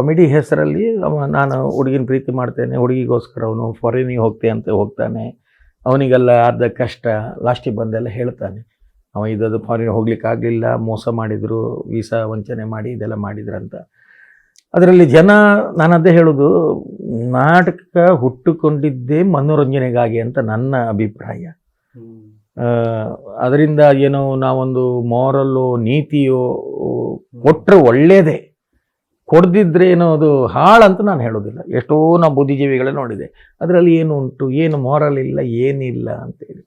Comedy ಹೆಸರಲ್ಲಿ ಅವ ನಾನು ಹುಡುಗಿನ ಪ್ರೀತಿ ಮಾಡ್ತೇನೆ ಹುಡುಗಿಗೋಸ್ಕರ ಅವನು ಫಾರಿನಿಗೆ ಹೋಗ್ತೆ ಅಂತ ಹೋಗ್ತಾನೆ. ಅವನಿಗೆಲ್ಲ ಅರ್ಧ ಕಷ್ಟ ಲಾಸ್ಟಿಗೆ ಬಂದೆಲ್ಲ ಹೇಳ್ತಾನೆ. ಅವ ಇದದು ಫಾರಿನ್ ಹೋಗ್ಲಿಕ್ಕೆ ಆಗಲಿಲ್ಲ ಮೋಸ ಮಾಡಿದರು ವೀಸಾ ವಂಚನೆ ಮಾಡಿ ಇದೆಲ್ಲ ಮಾಡಿದ್ರಂತ ಅದರಲ್ಲಿ ಜನ ನಾನು ಅದೇ ಹೇಳೋದು ನಾಟಕ ಹುಟ್ಟುಕೊಂಡಿದ್ದೇ ಮನೋರಂಜನೆಗಾಗಿ ಅಂತ ನನ್ನ ಅಭಿಪ್ರಾಯ. ಅದರಿಂದ ಏನೋ ನಾವೊಂದು ಮಾರಲ್ಲೋ ನೀತಿಯೋ ಕೊಟ್ಟರೆ ಒಳ್ಳೆಯದೇ ಕೊಡ್ದಿದ್ರೆ ಏನೋ ಅದು ಹಾಳಂತ ನಾನು ಹೇಳೋದಿಲ್ಲ. ಎಷ್ಟೋ ನಾವು ಬುದ್ಧಿಜೀವಿಗಳೇ ನೋಡಿದೆ. ಅದರಲ್ಲಿ ಏನು ಉಂಟು, ಏನು ಮಾರಲ್ ಇಲ್ಲ, ಏನಿಲ್ಲ ಅಂತೇಳಿ.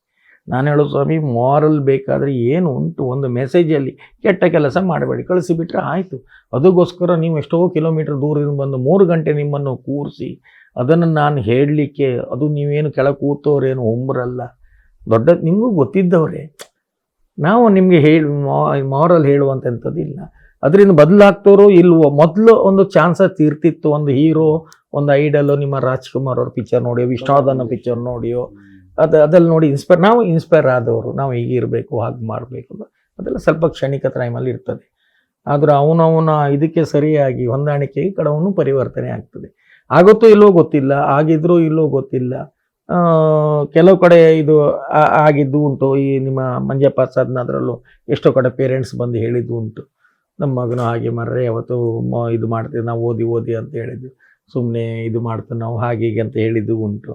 ನಾನು ಹೇಳೋ ಸ್ವಾಮಿ ಮಾರಲ್ ಬೇಕಾದರೆ ಏನು ಉಂಟು? ಒಂದು ಮೆಸೇಜಲ್ಲಿ ಕೆಟ್ಟ ಕೆಲಸ ಮಾಡಬೇಡಿ. ಕಳಿಸಿಬಿಟ್ರೆ ಆಯಿತು. ಅದಕ್ಕೋಸ್ಕರ ನೀವು ಎಷ್ಟೋ ಕಿಲೋಮೀಟರ್ ದೂರದಿಂದ ಬಂದು ಮೂರು ಗಂಟೆ ನಿಮ್ಮನ್ನು ಕೂರಿಸಿ, ಅದನ್ನು ನಾನು ಹೇಳಲಿಕ್ಕೆ ಅದು ನೀವೇನು ಕೆಳ ಕೂತವ್ರೇನು ಉಂಬ್ರಲ್ಲ. ದೊಡ್ಡ, ನಿಮಗೂ ಗೊತ್ತಿದ್ದವರೇ. ನಾವು ನಿಮಗೆ ಹೇಳಿ ಮಾರಲ್ ಹೇಳುವಂಥದ್ದಿಲ್ಲ ಅದರಿಂದ ಬದಲಾಗ್ತೋರು ಇಲ್ವೋ? ಮೊದಲು ಒಂದು ಚಾನ್ಸಸ್ ಇರ್ತಿತ್ತು ಒಂದು ಹೀರೋ ಒಂದು ಐಡಲು ನಿಮ್ಮ ರಾಜ್ಕುಮಾರ್ ಅವ್ರ ಪಿಕ್ಚರ್ ನೋಡಿಯೋ, ವಿಷ್ಣುವರ್ಧನ ಪಿಕ್ಚರ್ ನೋಡಿಯೋ, ಅದು, ಅದಲ್ಲಿ ನೋಡಿ ಇನ್ಸ್ಪೈರ್ ನಾವು ಇನ್ಸ್ಪೈರ್ ಆದವರು. ನಾವು ಹೀಗಿರಬೇಕು ಹಾಗೆ ಮಾಡಬೇಕು ಅದೆಲ್ಲ ಸ್ವಲ್ಪ ಕ್ಷಣಿಕ ಟೈಮಲ್ಲಿ ಇರ್ತದೆ. ಆದ್ರೆ ಅವನವನ ಇದಕ್ಕೆ ಸರಿಯಾಗಿ ಹೊಂದಾಣಿಕೆಗೆ ಕಡವನು ಪರಿವರ್ತನೆ ಆಗ್ತದೆ. ಆಗುತ್ತೋ ಇಲ್ಲೋ ಗೊತ್ತಿಲ್ಲ. ಆಗಿದ್ರೂ ಇಲ್ಲೋ ಗೊತ್ತಿಲ್ಲ. ಕೆಲವು ಕಡೆ ಇದು ಆಗಿದ್ದು ಉಂಟು. ಈ ನಿಮ್ಮ ಮಂಜಪ್ಪ ಅದರಲ್ಲೂ ಎಷ್ಟೋ ಕಡೆ ಪೇರೆಂಟ್ಸ್ ಬಂದು ಹೇಳಿದ್ದು ಉಂಟು. ನಮ್ಮ ಮಗನು ಹಾಗೆ ಮರ್ರೆ, ಯಾವತ್ತು ಇದು ಮಾಡ್ತೀವಿ ನಾವು ಓದಿ ಓದಿ ಅಂತ ಹೇಳಿದ್ದು. ಸುಮ್ಮನೆ ಇದು ಮಾಡ್ತೀವಿ ನಾವು ಹಾಗೆ ಹೀಗೆ ಅಂತ ಹೇಳಿದ್ದು ಉಂಟು.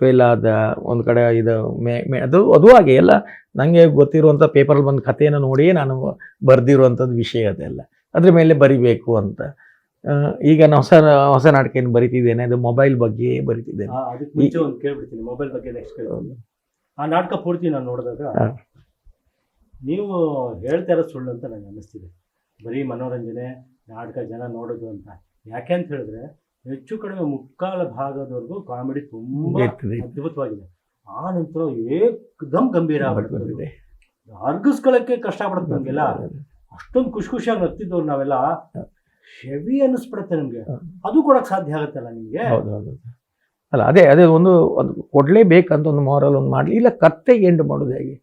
ಫೇಲ್ ಆದ ಒಂದು ಕಡೆ ಇದು ಮೇ ಮೇ, ಅದು ಅದು ಹಾಗೆ ಎಲ್ಲ. ನನಗೆ ಗೊತ್ತಿರುವಂಥ ಪೇಪರಲ್ಲಿ ಬಂದು ಕಥೆಯನ್ನು ನೋಡಿಯೇ ನಾನು ಬರೆದಿರುವಂಥದ್ದು ವಿಷಯ ಅದೆಲ್ಲ. ಅದ್ರ ಮೇಲೆ ಬರಿಬೇಕು ಅಂತ. ಈಗ ನಾನು ಹೊಸ ಹೊಸ ನಾಟಕ ಏನು ಬರಿತಿದ್ದೇನೆ ಅದು ಮೊಬೈಲ್ ಬಗ್ಗೆ ಬರಿತಿದ್ದೇನೆ. ಅದಕ್ಕೆ ಮುಂಚೆ ಒಂದು ಕೇಳ್ಬಿಡ್ತೀನಿ ಮೊಬೈಲ್ ಬಗ್ಗೆ ನೆಕ್ಸ್ಟ್ ಕೇಳ್ತೀನಿ. ಆ ನಾಟಕ ಪೂರ್ತಿ ನಾನು ನೋಡಿದಾಗ ನೀವು ಹೇಳ್ತಾ ಇರೋ ಸುಳ್ಳು ಅಂತ ನನಗೆ ಅನ್ನಿಸ್ತಿದೆ. ಬರೀ ಮನೋರಂಜನೆ ನಾಟಕ ಜನ ನೋಡೋದು ಅಂತ. ಯಾಕೆ ಅಂತ ಹೇಳಿದ್ರೆ ಹೆಚ್ಚು ಕಡಿಮೆ ಮುಕ್ಕಾಲ ಭಾಗದವರೆಗೂ ಕಾಮಿಡಿ ತುಂಬಾ ಅದ್ಭುತವಾಗಿದೆ. ಆ ನಂತರ ಏಕದಮ್ ಗಂಭೀರ ಆಗ್ಬಿಡ್ತದೆ. ಬರ್ತಿದೆ ಅರ್ಗಿಸ್ಕೊಳ್ಳಕ್ಕೆ ಕಷ್ಟ ಪಡುತ್ತೆ ನಮಗೆಲ್ಲ. ಅಷ್ಟೊಂದು ಖುಷಿ ಖುಷಿಯಾಗಿ ನಗ್ತಿದ್ದವ್ರು ನಾವೆಲ್ಲ. ಹೆವಿ ಅನ್ನಿಸ್ಬಿಡುತ್ತೆ ನಿಮಗೆ. ಅದು ಕೊಡಕ್ ಸಾಧ್ಯ ಆಗುತ್ತಲ್ಲ ನಿಮಗೆ? ಹೌದು ಹೌದು ಅಲ್ಲ ಅದೇ ಅದೇ ಒಂದು ಅದು ಕೊಡಲೇಬೇಕಂತ ಒಂದು ಮಾರಲ್ ಒಂದು ಮಾಡಲಿ ಇಲ್ಲ ಕತ್ತೆ ಎಂಡ್ ಮಾಡೋದು ಹೇಗೆ?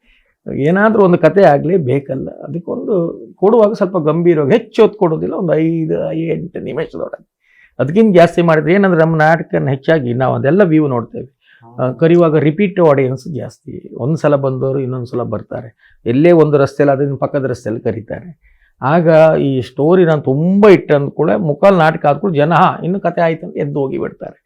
ಏನಾದರೂ ಒಂದು ಕತೆ ಆಗಲಿ ಬೇಕಲ್ಲ. ಅದಕ್ಕೊಂದು ಕೊಡುವಾಗ ಸ್ವಲ್ಪ ಗಂಭೀರವಾಗಿ ಹೆಚ್ಚು ಹೊತ್ತು ಕೊಡೋದಿಲ್ಲ ಒಂದು ಐದು ಎಂಟು ನಿಮಿಷದೊಳಗೆ. ಅದಕ್ಕಿಂತ ಜಾಸ್ತಿ ಮಾಡಿದ್ರೆ ಏನಂದ್ರೆ ನಮ್ಮ ನಾಟಕನ ಹೆಚ್ಚಾಗಿ ನಾವು ಅದೆಲ್ಲ ವ್ಯೂ ನೋಡ್ತೇವೆ. ಕರೆಯುವಾಗ ರಿಪೀಟ್ ಆಡಿಯನ್ಸ್ ಜಾಸ್ತಿ. ಒಂದು ಸಲ ಬಂದವರು ಇನ್ನೊಂದು ಸಲ ಬರ್ತಾರೆ. ಎಲ್ಲೇ ಒಂದು ರಸ್ತೆಯಲ್ಲಿ ಅದನ್ನು ಪಕ್ಕದ ರಸ್ತೆಯಲ್ಲಿ ಕರೀತಾರೆ. ಆಗ ಈ ಸ್ಟೋರಿ ನಾನು ತುಂಬ ಇಟ್ಟಂದ ಕೂಡ ಮುಖಲ್ ನಾಟಕ ಆದ್ಕೂಡ ಜನ, ಹಾ, ಇನ್ನು ಕತೆ ಆಯ್ತು ಅಂತ ಎದ್ದು ಹೋಗಿ ಬಿಡ್ತಾರೆ.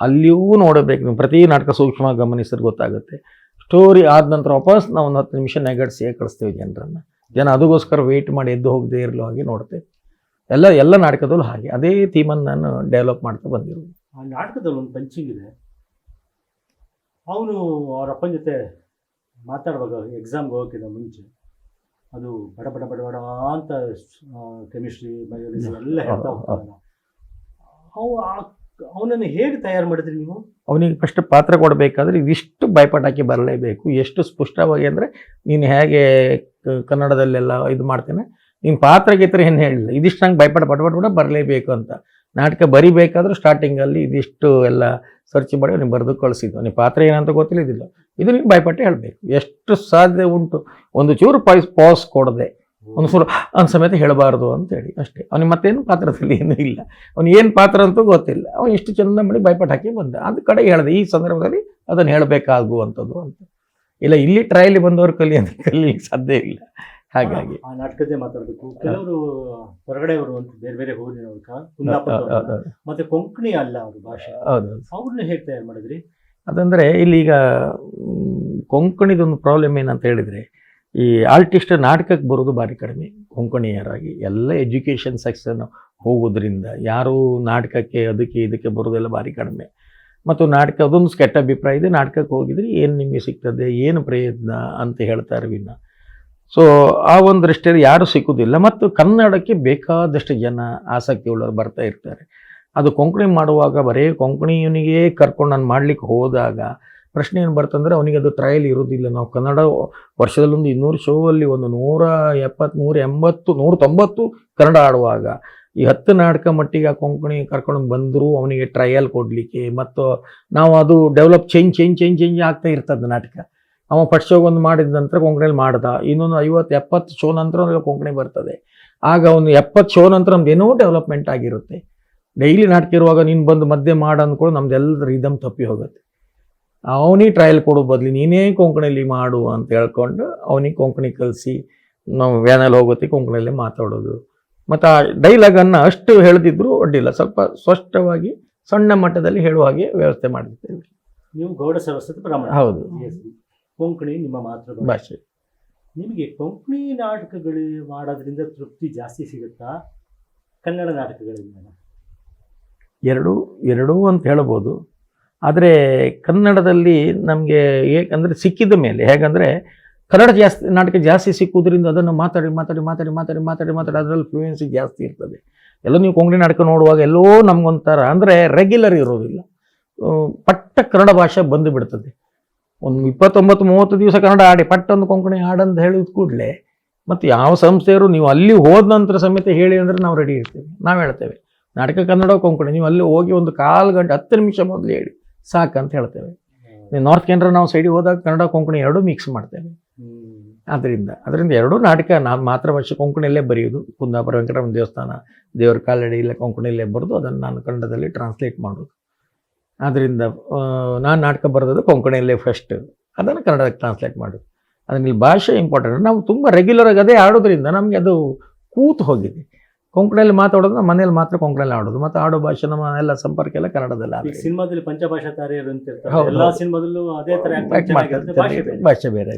ಅಲ್ಲಿಯೂ ನೋಡಬೇಕು ನೀವು, ಪ್ರತಿ ನಾಟಕ ಸೂಕ್ಷ್ಮವಾಗಿ ಗಮನಿಸಿದ್ರೆ ಗೊತ್ತಾಗುತ್ತೆ. ಸ್ಟೋರಿ ಆದ ನಂತರ ವಾಪಸ್ ನಾವು ಒಂದು ಹತ್ತು ನಿಮಿಷ ನೆಗಡ್ಸಿ ಕಳಿಸ್ತೇವೆ ಜನರನ್ನು. ಜನ ಅದಕ್ಕೋಸ್ಕರ ವೆಯ್ಟ್ ಮಾಡಿ ಎದ್ದು ಹೋಗದೆ ಇರಲು ಹಾಗೆ ನೋಡ್ತೇವೆ. ಎಲ್ಲ ಎಲ್ಲ ನಾಟಕದಲ್ಲೂ ಹಾಗೆ. ಅದೇ ಥೀಮನ್ನು ನಾನು ಡೆವಲಪ್ ಮಾಡ್ತಾ ಬಂದಿರೋದು. ಆ ನಾಟಕದಲ್ಲಿ ಒಂದು ಪಂಚಿಂಗ್ ಇದೆ. ಅವನು ಅವರಪ್ಪನ ಜೊತೆ ಮಾತಾಡುವಾಗ ಎಕ್ಸಾಮ್ಗೆ ಹೋಗೋಕ್ಕಿಂತ ಮುಂಚೆ. ಅದು ಬಡ ಬಡ ಬಡ ಬಡ ಅಂತ ಕೆಮಿಸ್ಟ್ರಿ ಬಯೋಲಜಿ ಎಲ್ಲ ಹೇಳ್ತಾ ಅವು ಅವನನ್ನು ಹೇಗೆ ತಯಾರು ಮಾಡಿದ್ರಿ ನೀವು? ಅವನಿಗೆ ಫಸ್ಟ್ ಪಾತ್ರ ಕೊಡಬೇಕಾದ್ರೆ ಇದಿಷ್ಟು ಭಯಪಟಾಕಿ ಬರಲೇಬೇಕು. ಎಷ್ಟು ಸ್ಪಷ್ಟವಾಗಿ ಅಂದರೆ ನೀನು ಹೇಗೆ ಕನ್ನಡದಲ್ಲೆಲ್ಲ ಇದು ಮಾಡ್ತೇನೆ ನಿಮ್ಮ ಪಾತ್ರ ಗೀತ್ರ ಏನು ಹೇಳಿಲ್ಲ. ಇದಿಷ್ಟು ನಂಗೆ ಭಯಪಡ ಪಟ ಪಟ ಬರಲೇಬೇಕು ಅಂತ. ನಾಟಕ ಬರಿಬೇಕಾದ್ರೂ ಸ್ಟಾರ್ಟಿಂಗಲ್ಲಿ ಇದಿಷ್ಟು ಎಲ್ಲ ಸರ್ಚ್ ಮಾಡಿ ಅವ್ನಿಗೆ ಬರೆದು ಕಳಿಸಿದ್ದು. ನಿಮ್ಮ ಪಾತ್ರ ಏನಂತ ಗೊತ್ತಿಲ್ಲದಿಲ್ಲ. ಇದು ನಿಮ್ಗೆ ಭಯಪಟ್ಟು ಹೇಳಬೇಕು. ಎಷ್ಟು ಸಾಧ್ಯ ಉಂಟು? ಒಂದು ಚೂರು ಪಾಯ್ಸ್ ಪಾಸ್ ಕೊಡದೆ. ಒಂದು ಸುರು ಅವ್ನ ಸಮೇತ ಹೇಳಬಾರ್ದು ಅಂತೇಳಿ. ಅಷ್ಟೇ. ಅವ್ನಿಗೆ ಮತ್ತೇನು ಪಾತ್ರದಲ್ಲಿ ಏನೂ ಇಲ್ಲ. ಅವ್ನು ಏನು ಪಾತ್ರ ಅಂತೂ ಗೊತ್ತಿಲ್ಲ. ಅವನು ಎಷ್ಟು ಚಂದ ಮಾಡಿ ಭಯಪಟ್ಟು ಹಾಕಿ ಬಂದ. ಅದು ಕಡೆ ಹೇಳಿದೆ, ಈ ಸಂದರ್ಭದಲ್ಲಿ ಅದನ್ನು ಹೇಳಬೇಕಾಗುವಂಥದ್ದು ಅಂತ. ಇಲ್ಲ, ಇಲ್ಲಿ ಟ್ರೈಲಿ ಬಂದವರು ಕಲಿ ಅಂತ ಕಲಿಯಲಿಕ್ಕೆ ಸಾಧ್ಯ ಇಲ್ಲ. ಹಾಗಾಗಿ ಆ ನಾಟಕದೇ ಮಾತಾಡಬೇಕು. ಕೆಲವರು ಹೊರಗಡೆಯವರು ಅಂತ ಬೇರೆ ಬೇರೆ ಊರಿನವರು ಹೌದು, ಮತ್ತೆ ಕೊಂಕಣಿ ಅಲ್ಲ ಅವ್ರ ಭಾಷೆ. ಅವ್ರನ್ನ ಹೇಗೆ ತಯಾರು ಮಾಡಿದ್ರಿ? ಅದಂದ್ರೆ ಇಲ್ಲಿ ಈಗ ಕೊಂಕಣಿದೊಂದು ಪ್ರಾಬ್ಲಮ್ ಏನಂತ ಹೇಳಿದ್ರೆ ಈ ಆರ್ಟಿಸ್ಟ್ ನಾಟಕಕ್ಕೆ ಬರೋದು ಭಾರಿ ಕಡಿಮೆ. ಕೊಂಕಣಿಯರಾಗಿ ಎಲ್ಲ ಎಜುಕೇಷನ್ ಸೆಕ್ಷನ್ ಹೋಗೋದ್ರಿಂದ ಯಾರು ನಾಟಕಕ್ಕೆ ಅದಕ್ಕೆ ಇದಕ್ಕೆ ಬರೋದೆಲ್ಲ ಭಾರಿ ಕಡಿಮೆ. ಮತ್ತು ನಾಟಕ ಅದೊಂದು ಕೆಟ್ಟ ಅಭಿಪ್ರಾಯ ಇದೆ. ನಾಟಕಕ್ಕೆ ಹೋಗಿದ್ರೆ ಏನು ನಿಮಗೆ ಸಿಗ್ತದೆ ಏನು ಪ್ರಯತ್ನ ಅಂತ ಹೇಳ್ತಾರೆ ವಿನ್ನ ಸೊ ಆ ಒಂದು ದೃಷ್ಟಿಯಲ್ಲಿ ಯಾರೂ ಸಿಕ್ಕುವುದಿಲ್ಲ ಮತ್ತು ಕನ್ನಡಕ್ಕೆ ಬೇಕಾದಷ್ಟು ಜನ ಆಸಕ್ತಿ ಉಳ್ಳವರು ಬರ್ತಾ ಇರ್ತಾರೆ. ಅದು ಕೊಂಕಣಿ ಮಾಡುವಾಗ ಬರೀ ಕೊಂಕಣಿಯವನಿಗೆ ಕರ್ಕೊಂಡು ನಾನು ಮಾಡ್ಲಿಕ್ಕೆ ಹೋದಾಗ ಪ್ರಶ್ನೆ ಏನು ಬರ್ತಂದ್ರೆ ಅವನಿಗೆ ಅದು ಟ್ರಯಲ್ ಇರೋದಿಲ್ಲ. ನಾವು ಕನ್ನಡ ವರ್ಷದಲ್ಲೊಂದು ಇನ್ನೂರು ಶೋ ಅಲ್ಲಿ ಒಂದು ನೂರ ಎಪ್ಪತ್ತು ನೂರ ಎಂಬತ್ತು, ನೂರ ತೊಂಬತ್ತು ಕನ್ನಡ ಆಡುವಾಗ ಈ ಹತ್ತು ನಾಟಕ ಮಟ್ಟಿಗೆ ಆ ಕೊಂಕಣಿ ಕರ್ಕೊಂಡು ಬಂದರೂ ಅವನಿಗೆ ಟ್ರಯಲ್ ಕೊಡಲಿಕ್ಕೆ ಮತ್ತು ನಾವು ಅದು develop change change change change ಆಗ್ತಾ ಇರ್ತದೆ ನಾಟಕ. ಅವ ಫಸ್ಟ್ ಒಂದು ಮಾಡಿದ ನಂತರ ಕೊಂಕಣಿಯಲ್ಲಿ ಮಾಡ್ದ. ಇನ್ನೊಂದು ಐವತ್ತು ಎಪ್ಪತ್ತು ಶೋ ನಂತರ ಕೊಂಕಣಿ ಬರ್ತದೆ. ಆಗ ಅವನು ಎಪ್ಪತ್ತು ಶೋ ನಂತರ ನಮ್ದು ಏನೋ ಡೆವಲಪ್ಮೆಂಟ್ ಆಗಿರುತ್ತೆ. ಡೈಲಿ ನಾಟಕ ಇರುವಾಗ ನೀನು ಬಂದು ಮಧ್ಯೆ ಮಾಡು ಅಂದ್ಕೊಂಡು ನಮ್ದೆಲ್ಲ ರಿದಮ್ ತಪ್ಪಿ ಹೋಗುತ್ತೆ. ಅವನಿಗೆ ಟ್ರಯಲ್ ಕೊಡೋ ಬದಲು ನೀನೇ ಕೊಂಕಣಿಲಿ ಮಾಡು ಅಂತ ಹೇಳ್ಕೊಂಡು ಅವನಿಗೆ ಕೊಂಕಣಿ ಕಲಿಸಿ ನಾವು ವ್ಯಾನಲ್ಲಿ ಹೋಗುತ್ತೆ ಕೊಂಕಣಿಯಲ್ಲೇ ಮಾತಾಡೋದು. ಮತ್ತು ಆ ಡೈಲಾಗನ್ನು ಅಷ್ಟು ಹೇಳ್ದಿದ್ರೂ ಅಡ್ಡಿಲ್ಲ. ಸ್ವಲ್ಪ ಸ್ಪಷ್ಟವಾಗಿ ಸಣ್ಣ ಮಟ್ಟದಲ್ಲಿ ಹೇಳುವ ಹಾಗೆ ವ್ಯವಸ್ಥೆ ಮಾಡಿರ್ತೇವೆ. ನೀವು ಗೌಡ ಸರಸ್ವತಿ ಬ್ರಾಹ್ಮಣ. ಹೌದು. ಕೊಂಕಣಿ ನಿಮ್ಮ ಮಾತೃಭಾಷೆ. ಭಾಷೆ. ನಿಮಗೆ ಕೊಂಕಣಿ ನಾಟಕಗಳು ಮಾಡೋದ್ರಿಂದ ತೃಪ್ತಿ ಜಾಸ್ತಿ ಸಿಗುತ್ತಾ? ಕನ್ನಡ ನಾಟಕಗಳಿಂದ? ಎರಡೂ ಎರಡೂ ಅಂತ ಹೇಳ್ಬೋದು. ಆದರೆ ಕನ್ನಡದಲ್ಲಿ ನಮಗೆ ಏಕೆಂದರೆ ಸಿಕ್ಕಿದ ಮೇಲೆ ಹೇಗಂದರೆ ಕನ್ನಡ ಜಾಸ್ತಿ ನಾಟಕ ಜಾಸ್ತಿ ಸಿಕ್ಕುವುದರಿಂದ ಅದನ್ನು ಮಾತಾಡಿ ಮಾತಾಡಿ ಮಾತಾಡಿ ಮಾತಾಡಿ ಮಾತಾಡಿ ಮಾತಾಡಿ ಅದರಲ್ಲಿ ಫ್ಲೂಯೆನ್ಸಿ ಜಾಸ್ತಿ ಇರ್ತದೆ. ಎಲ್ಲ ನೀವು ಕೊಂಕಣಿ ನಾಟಕ ನೋಡುವಾಗ ಎಲ್ಲೋ ನಮಗೊಂಥರ ಅಂದರೆ ರೆಗ್ಯುಲರ್ ಇರೋದಿಲ್ಲ. ಪಟ್ಟ ಕನ್ನಡ ಭಾಷೆ ಬಂದು ಬಿಡ್ತದೆ. ಒಂದು ಇಪ್ಪತ್ತೊಂಬತ್ತು ಮೂವತ್ತು ದಿವಸ ಕನ್ನಡ ಆಡಿ ಪಟ್ಟೊಂದು ಕೊಂಕಣಿ ಹಾಡಂತ ಹೇಳಿದ ಕೂಡಲೇ ಮತ್ತು ಯಾವ ಸಂಸ್ಥೆಯರು ನೀವು ಅಲ್ಲಿ ಹೋದ ನಂತರ ಸಮೇತ ಹೇಳಿ ಅಂದರೆ ನಾವು ರೆಡಿ ಇರ್ತೀವಿ ನಾವು ಹೇಳ್ತೇವೆ. ನಾಟಕ ಕನ್ನಡ ಕೊಂಕಣಿ ನೀವು ಅಲ್ಲಿ ಹೋಗಿ ಒಂದು ಕಾಲು ಗಂಟೆ ಹತ್ತು ನಿಮಿಷ ಮೊದಲು ಹೇಳಿ ಅಂತ ಹೇಳ್ತೇವೆ. ನಾರ್ತ್ ಕೇಂದ್ರ ನಾವು ಸೈಡಿಗೆ ಹೋದಾಗ ಕನ್ನಡ ಕೊಂಕಣಿ ಎರಡೂ ಮಿಕ್ಸ್ ಮಾಡ್ತೇವೆ. ಅದರಿಂದ ಆದ್ದರಿಂದ ಅದರಿಂದ ಎರಡೂ ನಾಟಕ ನಾನು ಮಾತೃಭಾಷೆ ಕೊಂಕಣಿಯಲ್ಲೇ ಬರೆಯೋದು ಕುಂದಾಪುರ ವೆಂಕಟರಮಣ ದೇವಸ್ಥಾನ ದೇವರ ಕಾಲಡಿ ಇಲ್ಲ ಕೊಂಕಣಿಯಲ್ಲೇ ಬರೆದು ಅದನ್ನು ನಾನು ಕನ್ನಡದಲ್ಲಿ ಟ್ರಾನ್ಸ್ಲೇಟ್ ಮಾಡೋದು ಆದ್ದರಿಂದ ನಾನು ನಾಟಕ ಬರೆದದ್ದು ಕೊಂಕಣಿಯಲ್ಲೇ ಫಸ್ಟ್ ಅದನ್ನು ಕನ್ನಡಕ್ಕೆ ಟ್ರಾನ್ಸ್ಲೇಟ್ ಮಾಡೋದು ಅದನ್ನ ಇಲ್ಲಿ ಭಾಷೆ ಇಂಪಾರ್ಟೆಂಟ್ ನಾವು ತುಂಬ ರೆಗ್ಯುಲರ್ ಆಗಿ ಅದೇ ಆಡೋದ್ರಿಂದ ನಮಗೆ ಅದು ಕೂತು ಹೋಗಿದೆ. ಕೊಂಕಣಿಯಲ್ಲಿ ಮಾತಾಡೋದು ನಮ್ಮ ಮನೇಲಿ ಮಾತ್ರ ಕೊಂಕಣಿಯಲ್ಲಿ ಆಡೋದು. ಮತ್ತು ಆಡೋ ಭಾಷೆ ನಮ್ಮ ಎಲ್ಲ ಸಂಪರ್ಕ ಎಲ್ಲ ಕನ್ನಡದಲ್ಲಿ ಆಗಿದೆ ಸಿನಿಮಾದಲ್ಲಿ ಪಂಚಭಾಷಾ ತಾರೆಯರು ಅಂತ ಎಲ್ಲ ಹೌದು, ಸಿನಿಮಾದಲ್ಲೂ ಅದೇ ಥರ ಭಾಷೆ ಬೇರೆ.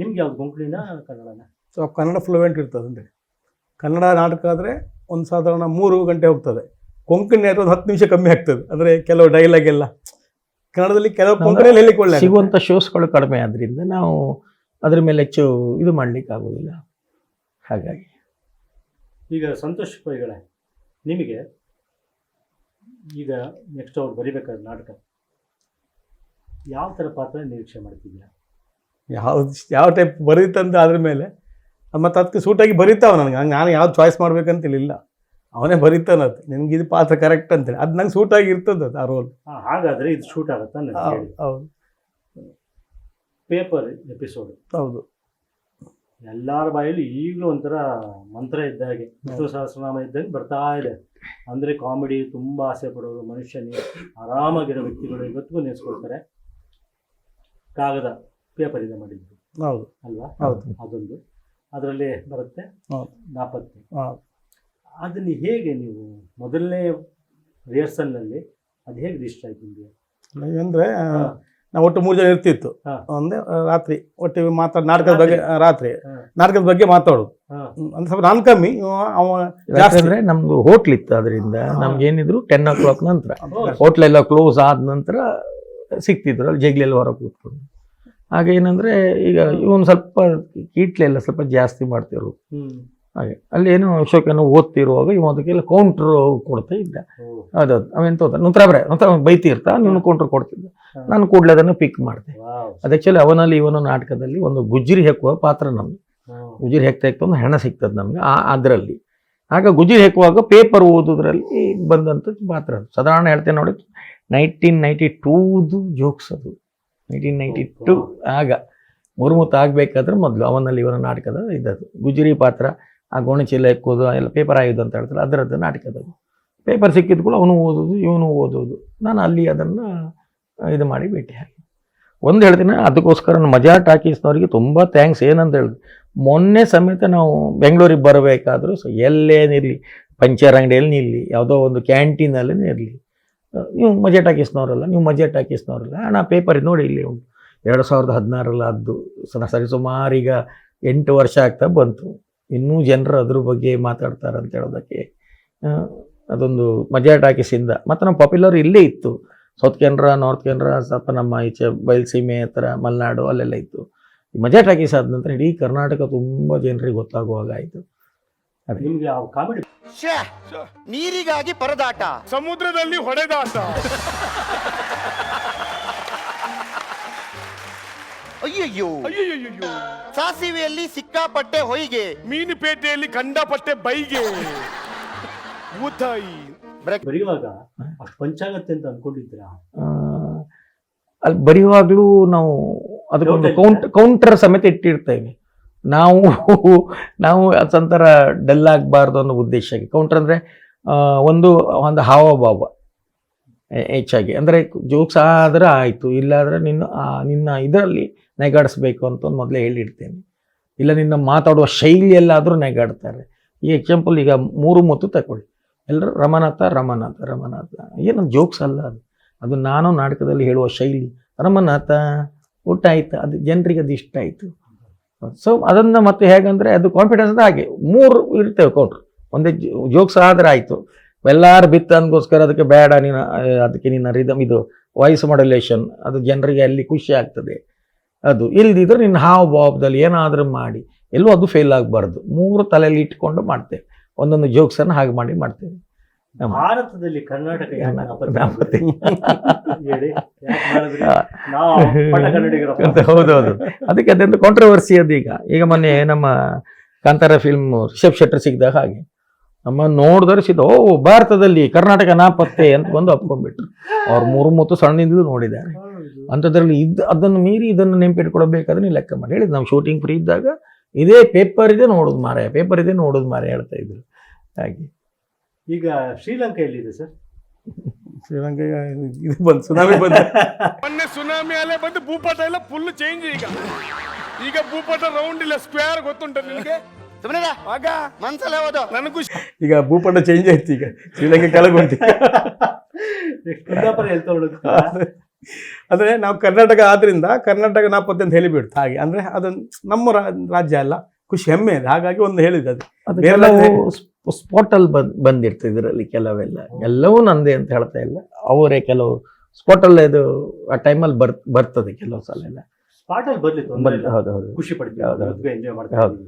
ನಿಮ್ಗೆ ಯಾವ್ದು ಕೊಂಕಣಿನ ಕನ್ನಡನ? ಸೊ ಕನ್ನಡ ಫ್ಲೂಯೆಂಟ್ ಇರ್ತದೆ. ಅಂದರೆ ಕನ್ನಡ ನಾಟಕ ಆದರೆ ಒಂದು ಸಾಧಾರಣ ಮೂರು ಗಂಟೆ ಹೋಗ್ತದೆ. ಕೊಂಕಣಿ ಅಥವಾ ಒಂದು ಹತ್ತು ನಿಮಿಷ ಕಮ್ಮಿ ಆಗ್ತದೆ. ಅಂದರೆ ಕೆಲವು ಡೈಲಾಗ್ ಎಲ್ಲ. ಕನ್ನಡದಲ್ಲಿ ಕೆಲವು ಕೊಂಕಣಿಯಲ್ಲಿ ಹೇಳಿಕೊಳ್ಳಿ. ಸಿಗುವಂಥ ಶೋಸ್ಗಳು ಕಡಿಮೆ ಆದ್ದರಿಂದ ನಾವು ಅದ್ರ ಮೇಲೆ ಹೆಚ್ಚು ಇದು ಮಾಡ್ಲಿಕ್ಕೆ ಆಗೋದಿಲ್ಲ. ಹಾಗಾಗಿ. ಈಗ ಸಂತೋಷ್ ಪೈಗಳೇ ನಿಮಗೆ ಈಗ ನೆಕ್ಸ್ಟ್ ಅವ್ರು ಬರಿಬೇಕಾದ ನಾಟಕ ಯಾವ ಥರ ಪಾತ್ರ ನಿರೀಕ್ಷೆ ಮಾಡ್ತಿದ್ದೀರಾ? ಯಾವ್ದು ಯಾವ ಟೈಪ್ ಬರೀತಂತ ಅದ್ರ ಮೇಲೆ. ಮತ್ತು ಅದಕ್ಕೆ ಸೂಟಾಗಿ ಬರೀತಾವ ನನಗೆ. ನಾನು ಯಾವ ಚಾಯ್ಸ್ ಮಾಡ್ಬೇಕಂತಿಲ್ಲ ಅವನೇ ಬರೀತಾನದು ನಿನ್ಗೆ ಇದು ಪಾತ್ರ ಕರೆಕ್ಟ್ ಅಂತೇಳಿ ಅದು ನಂಗೆ ಸೂಟ್ ಆಗಿರ್ತದೆ ಅದು ಆ ರೋಲ್ ಹಾಗಾದರೆ ಇದು ಶೂಟ್ ಆಗುತ್ತಾ ಹೌದು ಪೇಪರ್ ಎಪಿಸೋಡ್ ಹೌದು. ಎಲ್ಲಾರ ಬಾಯಲ್ಲಿ ಈಗಲೂ ಒಂಥರ ಮಂತ್ರ ಇದ್ದ ಹಾಗೆ. ವಿಷ್ಣು ಸಹಸ್ರನಾಮ ಇದ್ದಂಗೆ ಬರ್ತಾ ಇದೆ. ಅಂದ್ರೆ ಕಾಮಿಡಿ ತುಂಬಾ ಆಸೆ ಪಡೋರು ಮನುಷ್ಯನಿಗೆ ಆರಾಮಾಗಿರೋ ವ್ಯಕ್ತಿಗಳು ಇವತ್ತಿಗೂ ನೆನೆಸ್ಕೊಳ್ತಾರೆ. ಕಾಗದ ಪೇಪರ್ ಇದೆ ಮಾಡಿದ್ದು. ಹೌದು. ಅಲ್ವಾ? ಹೌದು. ಅದೊಂದು. ಅದರಲ್ಲಿ ಬರುತ್ತೆ. ನಾಪತ್ತೆ. ಹೌದು. ಅದನ್ನ ಹೇಗೆ ನೀವು ಮೊದಲನೇ ರಿಹರ್ಸಲ್ನಲ್ಲಿ ಅದು ಹೇಗೆ ಇಷ್ಟ ಆಯ್ತು ನಿಮಗೆ? ಅಂದರೆ ನಾವು ಒಟ್ಟು ಮೂರು ಜನ ಇರ್ತಿತ್ತು. ಅಂದರೆ ಒಂದೇ ರಾತ್ರಿ ಒಟ್ಟು ಮಾತಾಡ್ ನಾಟಕದ ಬಗ್ಗೆ ರಾತ್ರಿ. ನಾಟಕದ ಬಗ್ಗೆ ಮಾತಾಡೋದು. ಅಂದ್ರೆ ಸ್ವಲ್ಪ ನಾನು ಕಮ್ಮಿ ಯಾಕಂದ್ರೆ ನಮ್ದು ಹೋಟ್ಲ್ ಇತ್ತು ಅದರಿಂದ ನಮ್ಗೆ ಏನಿದ್ರು ಟೆನ್ ಓ ಕ್ಲಾಕ್ ನಂತರ ಹೋಟ್ಲ್ ಎಲ್ಲ ಕ್ಲೋಸ್ ಆದ ನಂತರ ಸಿಕ್ತಿದ್ರು ಅಲ್ಲಿ ಜಗ್ಲೆಲ್ಲ ಹೊರಗೆ ಕೂತ್ಕೊಂಡು ಹಾಗೆ ಏನಂದ್ರೆ ಈಗ ಇವನು ಸ್ವಲ್ಪ ಕೀಟ್ಲೆಲ್ಲ ಸ್ವಲ್ಪ ಜಾಸ್ತಿ ಮಾಡ್ತಿರು ಹಾಗೆ. ಅಲ್ಲಿ ಏನು ಅಶೋಕನ ಓದ್ತಿರುವಾಗ ಇವ ಅದಕ್ಕೆಲ್ಲ ಕೌಂಟ್ರ್ ಕೊಡ್ತಾ ಇದ್ದ. ಅದು ಅವೆಂತ ಹೋದ ನಂತರ ಬರೇ. ನಂತರ ಬೈತಿರ್ತಾ ನೀನು ಕೌಂಟ್ರ್ ಕೊಡ್ತಿದ್ದ. ನಾನು ಕೂಡಲೇ ಅದನ್ನು ಪಿಕ್ ಮಾಡಿದೆ. ಅದಕ್ಕೆ ಅದು ಆ್ಯಕ್ಚುಲಿ ಅವನಲ್ಲಿ ಇವನ ನಾಟಕದಲ್ಲಿ ಒಂದು ಗುಜ್ರಿ ಹೆಕ್ಕುವ ಪಾತ್ರ ಹ್ಮ್. ಗುಜಿರಿ ಹೆಕ್ತಾ ಹೆಕ್ತ ಒಂದು ಹೆಣ ಸಿಗ್ತದೆ ನಮ್ಗೆ ಆ ಅದರಲ್ಲಿ. ಆಗ ಗುಜಿರಿ ಹೆಕ್ಕುವಾಗ ಪೇಪರ್ ಓದೋದ್ರಲ್ಲಿ ಬಂದಂಥ ಪಾತ್ರ ಅದು. ಸಾಧಾರಣ ಹೇಳ್ತೇನೆ ನೋಡಿ ನೈನ್ಟೀನ್ ನೈಂಟಿ ಟೂದು ಜೋಕ್ಸ್ ಅದು. ನೈನ್ಟೀನ್ ನೈಂಟಿ ಟೂ ಆಗ ಮುರುಮುತ್ತ ಆಗಬೇಕಾದ್ರೆ ಮೊದಲು ಅವನಲ್ಲಿ ಇವನ ನಾಟಕದ ಇದ್ದದ್ದು. ಗುಜರಿ ಪಾತ್ರ ಆ ಗೋಣಿಚೀಲ ಎಕ್ಕೋದು ಎಲ್ಲ ಪೇಪರ್ ಆಯೋದು ಅಂತ ಹೇಳ್ತಾರೆ. ಅದರದ್ದು ನಾಟಕದಾಗ ಪೇಪರ್ ಸಿಕ್ಕಿದ ಕೂಡ ಅವನು ಓದೋದು, ಇವನು ಓದೋದು. ನಾನು ಅಲ್ಲಿ ಅದನ್ನು ಇದು ಮಾಡಿ ಭೇಟಿ ಹಾಕಿ. ಒಂದು ಹೇಳ್ತೀನಿ, ಅದಕ್ಕೋಸ್ಕರ ನಾನು ಮಜಾ ಟಾಕೀಸ್ನವರಿಗೆ ತುಂಬ ಥ್ಯಾಂಕ್ಸ್ ಏನಂತ ಹೇಳಿದ್ರು, ಮೊನ್ನೆ ಸಮೇತ ನಾವು ಬೆಂಗಳೂರಿಗೆ ಬರಬೇಕಾದ್ರೂ ಸೊ ಎಲ್ಲೇನಿರಲಿ ಪಂಚರ್ ಅಂಗಡಿಯಲ್ಲಿ ನಿಲ್ಲಿ, ಯಾವುದೋ ಒಂದು ಕ್ಯಾಂಟೀನಲ್ಲಿ ಇರಲಿ ನೀವು ಮಜಾ ಟಾಕೀಸ್ನವರಲ್ಲ, ನೀವು ಮಜಾ ಟಾಕೀಸ್ನವರಲ್ಲ, ಹಣ ಪೇಪರ್ ನೋಡಿ ಇಲ್ಲಿ ಉಂಟು. ಎರಡು ಸಾವಿರದ ಹದಿನಾರರಲ್ಲಿ ಅದು ಸರಿಸುಮಾರು ಸರಿ ಸುಮಾರು ಈಗ ಎಂಟು ವರ್ಷ ಆಗ್ತಾ ಬಂತು. ಇನ್ನೂ ಜನರು ಅದ್ರ ಬಗ್ಗೆ ಮಾತಾಡ್ತಾರೆ ಅಂತ ಹೇಳೋದಕ್ಕೆ ಅದೊಂದು ಮಜಾ ಟಾಕಿಸಿಂದ. ಮತ್ತು ನಮ್ಮ ಪಾಪ್ಯುಲರ್ ಇಲ್ಲೇ ಇತ್ತು. ಸೌತ್ ಕೆನರಾ ನಾರ್ತ್ ಕೆನರಾ ಸ್ವಲ್ಪ ನಮ್ಮ ಈಚೆ ಬಯಲುಸೀಮೆ ಹತ್ರ ಮಲೆನಾಡು ಅಲ್ಲೆಲ್ಲ ಇತ್ತು. ಈ ಮಜಾ ಟಾಕೀಸ್ ಆದ ನಂತರ ಇಡೀ ಕರ್ನಾಟಕ ತುಂಬ ಜನರಿಗೆ ಗೊತ್ತಾಗುವಾಗ ಆಯಿತು. ನಿಮ್ಗೆ ಕಾಮಿಡಿ? ನೀರಿಗಾಗಿ ಪರದಾಟ. ಸಮುದ್ರದಲ್ಲಿ ಹೊಡೆದಾಟ. ಅಯ್ಯಯ್ಯೋ. ಅಯ್ಯಯ್ಯೋ ಸಾಸಿವೆಯಲ್ಲಿ ಸಿಕ್ಕಾಪಟ್ಟೆ ಹೊಯ್ಗೆ. ಮೀನುಪೇಟೆಯಲ್ಲಿ ಕಂಡಪಟ್ಟೆ ಬೈಗೆ. ಊತಾಯಿ ಬರೆಯುವಾಗ ಅಷ್ಟು ಪಂಚಾಗತ್ತೆ ಅಂತ ಅನ್ಕೊಂಡಿದ್ದೀರಾ? ಆ, ಅಲ್ಲಿ ಬರೆಯುವಾಗಲೂ ನಾವು ಅದಕ್ಕೊಂದು ಕೌಂಟ್ ಕೌಂಟರ್ ಸಮೇತ ಇಟ್ಟಿರ್ತೇವೆ. ನಾವು ನಾವು ಅದೊಂಥರ ಡಲ್ ಆಗಬಾರ್ದು ಅನ್ನೋ ಉದ್ದೇಶಕ್ಕೆ ಕೌಂಟರ್ ಅಂದರೆ ಒಂದು ಒಂದು ಹಾವಭಾವ. ಹೆಚ್ಚಾಗಿ. ಅಂದರೆ ಜೋಕ್ಸ್ ಆದರೆ ಆಯಿತು. ಇಲ್ಲಾದರೆ ನಿನ್ನ ನಿನ್ನ ಇದರಲ್ಲಿ ನೆಗಾಡಿಸ್ಬೇಕು ಅಂತ ಒಂದು ಮೊದಲೇ ಹೇಳಿಡ್ತೇನೆ ಇಲ್ಲ ನಿನ್ನ ಮಾತಾಡುವ ಶೈಲಿಯಲ್ಲಾದರೂ ನೆಗಾಡ್ತಾರೆ. ಈ ಎಕ್ಸಾಂಪಲ್ ಈಗ ಮೂರು ಮುತ್ತು ತಗೊಳ್ಳಿ. ಎಲ್ಲರೂ ರಮನಾಥ ರಮನಾಥ ರಮನಾಥ. ಏನು ಜೋಕ್ಸ್ ಅಲ್ಲ ಅದು. ಅದು ನಾನು ನಾಟಕದಲ್ಲಿ ಹೇಳುವ ಶೈಲಿ. ರಮನಾಥ, ಊಟ ಆಯ್ತು? ಅದು ಜನರಿಗೆ ಅದು ಇಷ್ಟ ಆಯಿತು. ಸೊ ಅದನ್ನು ಮತ್ತೆ ಹೇಗಂದರೆ ಅದು ಕಾನ್ಫಿಡೆನ್ಸ್ ಹಾಗೆ ಮೂರು ಇರ್ತೇವೆ ಕೌಂಟ್ರು ಒಂದೇ ಜೋಕ್ಸ್ ಆದರೆ ಆಯಿತು. ಎಲ್ಲಾರು ಬಿತ್ತ ಅಂದಗೋಸ್ಕರ ಅದಕ್ಕೆ ಬೇಡ ನೀನು ಅದಕ್ಕೆ ನಿನ್ನ ರಿದಮ್ ಇದು ವಾಯ್ಸ್ ಮಾಡ್ಯುಲೇಷನ್ ಅದು ಜನರಿಗೆ ಅಲ್ಲಿ ಖುಷಿ ಆಗ್ತದೆ. ಅದು ಇಲ್ದಿದ್ರೆ ನಿನ್ನ ಹಾವಭಾವದಲ್ಲಿ ಏನಾದರೂ ಮಾಡಿ ಎಲ್ಲೂ ಅದು ಫೇಲ್ ಆಗಬಾರ್ದು. ಮೂರು ತಲೆಯಲ್ಲಿ ಇಟ್ಕೊಂಡು ಮಾಡ್ತೇವೆ. ಒಂದೊಂದು ಜೋಕ್ಸನ್ನು ಹಾಗೆ ಮಾಡಿ ಮಾಡ್ತೇವೆ. ಭಾರತದಲ್ಲಿ ಕರ್ನಾಟಕ. ಹೌದೌದು ಅದಕ್ಕೆ ಅದೊಂದು ಕಾಂಟ್ರವರ್ಸಿ ಅದು ಈಗ. ಈಗ ಮೊನ್ನೆ ನಮ್ಮ ಕಾಂತಾರ ಫಿಲ್ಮ್ ರಿಷಬ್ ಶೆಟ್ಟರ್ ಸಿಕ್ಕಿದಾಗ ಹಾಗೆ. ನಮ್ಮ ನೋಡಿದ್ರೆ ಸಿದ್ಧ ಓ ಭಾರತದಲ್ಲಿ ಕರ್ನಾಟಕ ನಾಪತ್ತೆ ಅಂತ ಬಂದು ಅಪ್ಕೊಂಡ್ಬಿಟ್ರು. ಅವ್ರು ಮೂರು ಮೂವತ್ತು ಸಣ್ಣದಿಂದ ನೋಡಿದ್ದಾರೆ. ಅಂಥದ್ರಲ್ಲಿ ಇದು ಅದನ್ನು ಮೀರಿ ಇದನ್ನು ನೆನಪಿಟ್ಕೊಳ್ಬೇಕಾದ್ರೆ ನೀವು ಲೆಕ್ಕ ಮಾಡಿ. ಹೇಳಿದ್ ನಾವು ಶೂಟಿಂಗ್ ಫ್ರೀ ಇದ್ದಾಗ ಇದೇ ಪೇಪರ್ ಇದೆ ನೋಡೋದು ಮಾರೆ ಪೇಪರ್ ಇದೆ ನೋಡೋದು ಮಾರೆ ಹೇಳ್ತಾ ಇದ್ರು. ಹಾಗೆ. ಈಗ ಶ್ರೀಲಂಕಾ ಎಲ್ಲಿದೆ ಸರ್? ಶ್ರೀಲಂಕಾ ಇದು ಬಂದು ಸುನಾಮಿ ಬಂದ. ಮೊನ್ನೆ ಸುನಾಮಿ ಅಲೆ ಬಂದು ಭೂಪಟ ಎಲ್ಲ ಫುಲ್ ಚೇಂಜ್ ಈಗ. ಈಗ ಭೂಪಟ ರೌಂಡ್ ಇಲ್ಲ ಸ್ಕ್ವೇರ್ ಗೊತ್ತುಂಟ ನಿನಗೆ? ಸುಮ್ಮನೆ ಆಗ? ಮನ್ಸಲ್ಲೇ ಓದು. ನನಗೂ ಈಗ ಭೂಪಟ ಚೇಂಜ್ ಆಯ್ತು ಈಗ. ಶ್ರೀಲಂಕಾ ಕುಂದಾಪುರ ತಗೊಳ್ಳೋದು ಅಂದರೆ ನಾವು ಕರ್ನಾಟಕ ಆದ್ರಿಂದ ಕರ್ನಾಟಕ ನಾಪತ್ತೆ ಅಂತ ಹೇಳಿಬಿಡ್ತು. ಹಾಗೆ ಅಂದ್ರೆ ಅದೊಂದು ನಮ್ಮ ರಾಜ್ಯ ಅಲ್ಲ ಖುಷಿ ಹೆಮ್ಮೆ ಇದೆ. ಹಾಗಾಗಿ ಒಂದು ಹೇಳಿದ್ದು ಅದು. ಅದು ಬೇರೆ ಸ್ಪಾಟಲ್ಲಿ ಬಂದ್ ಬಂದಿರ್ತದೆ ಇದರಲ್ಲಿ ಕೆಲವೆಲ್ಲ. ಎಲ್ಲವೂ ನಂದೇ ಅಂತ ಹೇಳ್ತಾ ಇಲ್ಲ. ಅವರೇ ಕೆಲವು ಸ್ಪಾಟಲ್ಲಿ ಇದು ಆ ಟೈಮಲ್ಲಿ ಬರ್ ಬರ್ತದೆ ಕೆಲವು ಸಲ ಎಲ್ಲ. ಸ್ಪಾಟ್ ಅಲ್ಲಿ ಬರ್ಲಿ. ಹೌದು ಹೌದು. ಖುಷಿ ಪಡ್ತೀವಿ ಹೌದು. ಎಂಜಾಯ್ ಮಾಡ್ತಾ ಹೌದು.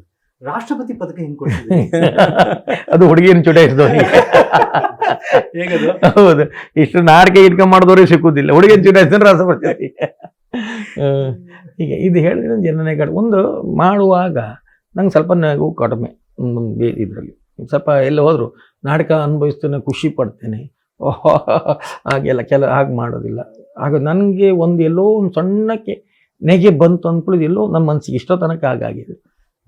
ರಾಷ್ಟ್ರಪತಿ ಪದಕ ಹಿಂಗೆ ಅದು ಹುಡುಗಿನ ಚುಟ ಹೇಗದು? ಹೌದು. ಇಷ್ಟು ನಾಟಕ ಇಟ್ಕೊಂಡ್ ಮಾಡಿದವ್ರಿಗೆ ಸಿಕ್ಕುದಿಲ್ಲ. ಹುಡುಗಿನ ಚುಡಾಯಿಸಿದ್ರೆ ರಸ ಬರ್ತದೆ ಹೀಗೆ ಇದು ಹೇಳಿದ್ರೆ ಜನನೇ ಕಡೆ ಒಂದು ಮಾಡುವಾಗ ನಂಗೆ ಸ್ವಲ್ಪ ನಗು ಕಡಿಮೆ. ಇದರಲ್ಲಿ. ಸ್ವಲ್ಪ ಎಲ್ಲ ಹೋದ್ರು ನಾಟಕ ಅನುಭವಿಸ್ತೇನೆ ಖುಷಿ ಪಡ್ತೇನೆ. ಓಹೋ ಹಾಗೆಲ್ಲ ಕೆಲ ಹಾಗೆ ಮಾಡೋದಿಲ್ಲ. ಆಗ ನನಗೆ ಒಂದು ಎಲ್ಲೋ ಒಂದು ಸಣ್ಣಕ್ಕೆ ನೆಗೆ ಬಂತು ಅಂದ್ಕೊಳ್ಳೋದು ಎಲ್ಲೋ ನಮ್ಮ ಮನಸ್ಸಿಗೆ ಇಷ್ಟೋ ತನಕ ಹಾಗಾಗಿದೆ.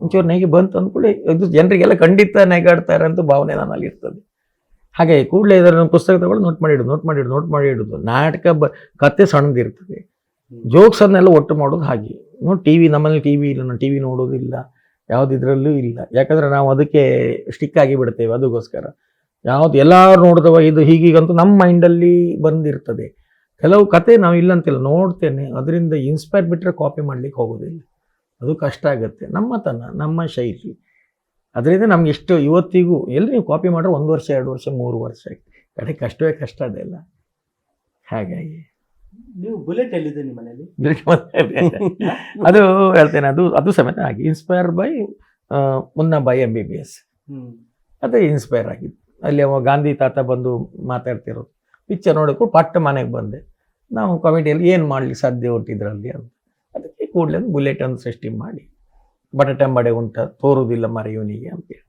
ಒಂಚೂರು ನೈಗೆ ಬಂತು ಅಂದ್ಕೊಳ್ಳಿ ಇದು ಜನರಿಗೆಲ್ಲ ಖಂಡಿತ ನೆಗಾಡ್ತಾರೆ ಅಂತ ಭಾವನೆ ನನ್ನಲ್ಲಿ ಇರ್ತದೆ. ಹಾಗೆ ಕೂಡಲೇ ಇದರ ಪುಸ್ತಕ ತಗೊಳ್ಳಿ ನೋಟ್ ಮಾಡಿ ನೋಟ್ ಮಾಡಿ ನೋಟ್ ಮಾಡಿ ಇಡೋದು ನಾಟಕ ಬ, ಕತೆ ಸಣ್ಣದಿರ್ತದೆ. ಜೋಕ್ಸನ್ನೆಲ್ಲ ಒಟ್ಟು ಮಾಡೋದು ಹಾಗೆ. ನೋಡಿ ಟಿ ವಿ ನಮ್ಮಲ್ಲಿ ಟಿ ವಿ ಇಲ್ಲ, ನಾನು ಟಿ ವಿ ನೋಡೋದಿಲ್ಲ, ಯಾವುದಿದ್ರಲ್ಲೂ ಇಲ್ಲ. ಯಾಕಂದರೆ ನಾವು ಅದಕ್ಕೆ ಸ್ಟಿಕ್ ಆಗಿ ಬಿಡ್ತೇವೆ ಅದಕ್ಕೋಸ್ಕರ. ಯಾವ್ದು ಎಲ್ಲರೂ ನೋಡಿದವ ಇದು ಹೀಗೀಗಂತೂ ನಮ್ಮ ಮೈಂಡಲ್ಲಿ ಬಂದಿರ್ತದೆ. ಕೆಲವು ಕತೆ ನಾವು ಇಲ್ಲಂತಿಲ್ಲ ನೋಡ್ತೇನೆ. ಅದರಿಂದ ಇನ್ಸ್ಪೈರ್ ಬಿಟ್ಟರೆ ಕಾಪಿ ಮಾಡ್ಲಿಕ್ಕೆ ಹೋಗೋದಿಲ್ಲ. ಅದು ಕಷ್ಟ ಆಗುತ್ತೆ. ನಮ್ಮತನ ನಮ್ಮ ಶೈಲಿ. ಅದರಿಂದ ನಮ್ಗೆ ಎಷ್ಟು ಇವತ್ತಿಗೂ ಎಲ್ಲಿ ನೀವು ಕಾಪಿ ಮಾಡಿದ್ರೆ ಒಂದು ವರ್ಷ ಎರಡು ವರ್ಷ ಮೂರು ವರ್ಷ ಕಡೆ ಕಷ್ಟವೇ ಕಷ್ಟ ಅದೆಲ್ಲ ಹಾಗಾಗಿ. ನೀವು ಬುಲೆಟ್ ಎಲ್ಲಿದೆ ನಿಮ್ಮ ಮನೇಲಿ? ಅದು ಹೇಳ್ತೇನೆ ಅದು ಅದು ಸಮೇತ ಆಗಿ inspire by Munna by M B B S ಅದೇ ಇನ್ಸ್ಪೈರ್ ಆಗಿತ್ತು ಅಲ್ಲಿ ಅವ ಗಾಂಧಿ ತಾತ ಬಂದು ಮಾತಾಡ್ತಿರೋದು. ಪಿಕ್ಚರ್ ನೋಡೋಕ್ಕೂ ಪಟ್ಟ ಮನೆಗೆ ಬಂದೆ. ನಾವು ಕಾಮಿಡಿಯಲ್ಲಿ ಏನು ಮಾಡಲಿಕ್ಕೆ ಸಾಧ್ಯ ಹೊಟ್ಟಿದ್ರಲ್ಲಿ ಅಂತ. ಕೂಡಲೇ ಬುಲೆಟ್ ಅನ್ನು ಸೃಷ್ಟಿ ಮಾಡಿ. ಬಟಾಟಂಬಡೆ ಉಂಟ ತೋರುವುದಿಲ್ಲ ಮರೆಯುವನಿಗೆ ಇವನಿಗೆ ಅಂತೇಳಿ.